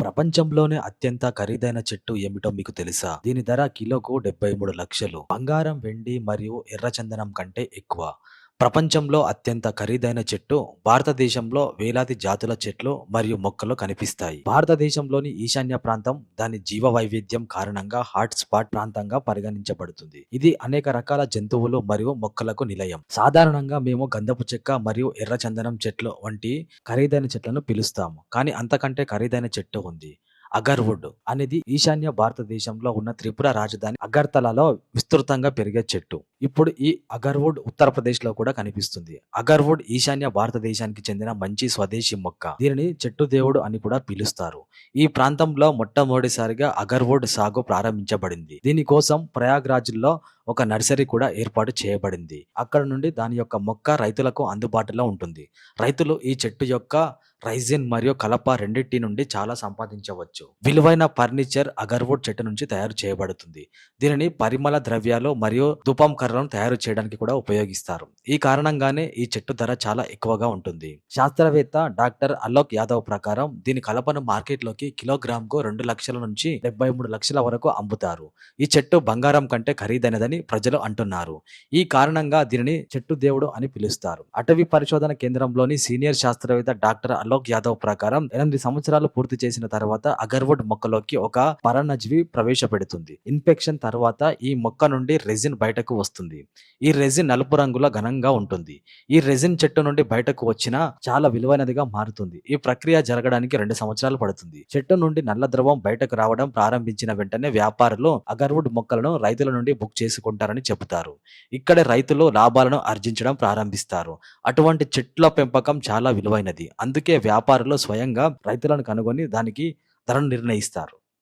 ప్రపంచంలోనే అత్యంత ఖరీదైన చెట్టు ఏమిటో మీకు తెలుసా? దీని ధర కిలోకు డెబ్బై మూడు లక్షలు. బంగారం వెండి మరియు ఎర్రచందనం కంటే ఎక్కువ. ప్రపంచంలో అత్యంత ఖరీదైన చెట్టు భారతదేశంలో వేలాది జాతుల చెట్లు మరియు మొక్కలు కనిపిస్తాయి. భారతదేశంలోని ఈశాన్య ప్రాంతం దాని జీవ వైవిధ్యం కారణంగా హాట్ స్పాట్ ప్రాంతంగా పరిగణించబడుతుంది. ఇది అనేక రకాల జంతువులు మరియు మొక్కలకు నిలయం. సాధారణంగా మేము గంధపు చెక్క మరియు ఎర్రచందనం చెట్లు వంటి ఖరీదైన చెట్లను పిలుస్తాము. కానీ అంతకంటే ఖరీదైన చెట్టు ఉంది. అగర్వుడ్ అనేది ఈశాన్య భారతదేశంలో ఉన్న త్రిపుర రాజధాని అగర్తలలో విస్తృతంగా పెరిగే చెట్టు. ఇప్పుడు ఈ అగర్వుడ్ ఉత్తరప్రదేశ్లో కూడా కనిపిస్తుంది. అగర్వుడ్ ఈశాన్య భారతదేశానికి చెందిన మంచి స్వదేశీ మొక్క. దీనిని చెట్టు దేవుడు అని కూడా పిలుస్తారు. ఈ ప్రాంతంలో మొట్టమొదటిసారిగా అగర్వుడ్ సాగు ప్రారంభించబడింది. దీనికోసం ప్రయాగ్రాజ్లో ఒక నర్సరీ కూడా ఏర్పాటు చేయబడింది. అక్కడ నుండి దాని యొక్క మొక్క రైతులకు అందుబాటులో ఉంటుంది. రైతులు ఈ చెట్టు యొక్క రైజిన్ మరియు కలప రెండింటి నుండి చాలా సంపాదించవచ్చు. విలువైన ఫర్నిచర్ అగర్వుడ్ చెట్టు నుంచి తయారు చేయబడుతుంది. దీనిని పరిమళ ద్రవ్యాలు మరియు దుపం కర్రలను తయారు చేయడానికి కూడా ఉపయోగిస్తారు. ఈ కారణంగానే ఈ చెట్టు ధర చాలా ఎక్కువగా ఉంటుంది. శాస్త్రవేత్త డాక్టర్ అలోక్ యాదవ్ ప్రకారం దీని కలపను మార్కెట్లోకి కిలోగ్రామ్కు రెండు లక్షల నుంచి డెబ్బై మూడు లక్షల వరకు అమ్ముతారు. ఈ చెట్టు బంగారం కంటే ఖరీదైనదని ప్రజలు అంటున్నారు. ఈ కారణంగా దీనిని చెట్టు దేవుడు అని పిలుస్తారు. అటవీ పరిశోధన కేంద్రంలోని సీనియర్ శాస్త్రవేత్త డాక్టర్ అలోక్ యాదవ్ ప్రకారం ఎనిమిది సంవత్సరాలు పూర్తి చేసిన తర్వాత అగర్వుడ్ మొక్కలోకి ఒక పరాన్నజీవి ప్రవేశపెడుతుంది. ఇన్ఫెక్షన్ తర్వాత ఈ మొక్క నుండి రెజిన్ బయటకు వస్తుంది. ఈ రెజిన్ నలుపు రంగులో ఘనంగా ఉంటుంది. ఈ రెజిన్ చెట్టు నుండి బయటకు వచ్చిన చాలా విలువైనదిగా మారుతుంది. ఈ ప్రక్రియ జరగడానికి రెండు సంవత్సరాలు పడుతుంది. చెట్టు నుండి నల్ల ద్రవం బయటకు రావడం ప్రారంభించిన వెంటనే వ్యాపారులు అగర్వుడ్ మొక్కలను రైతుల నుండి బుక్ చేసుకుంటారు. చేసుకుంటారని చెబుతారు. ఇక్కడ రైతులు లాభాలను ఆర్జించడం ప్రారంభిస్తారు. అటువంటి చెట్ల పెంపకం చాలా విలువైనది. అందుకే వ్యాపారులు స్వయంగా రైతులను కనుగొని దానికి ధరను నిర్ణయిస్తారు.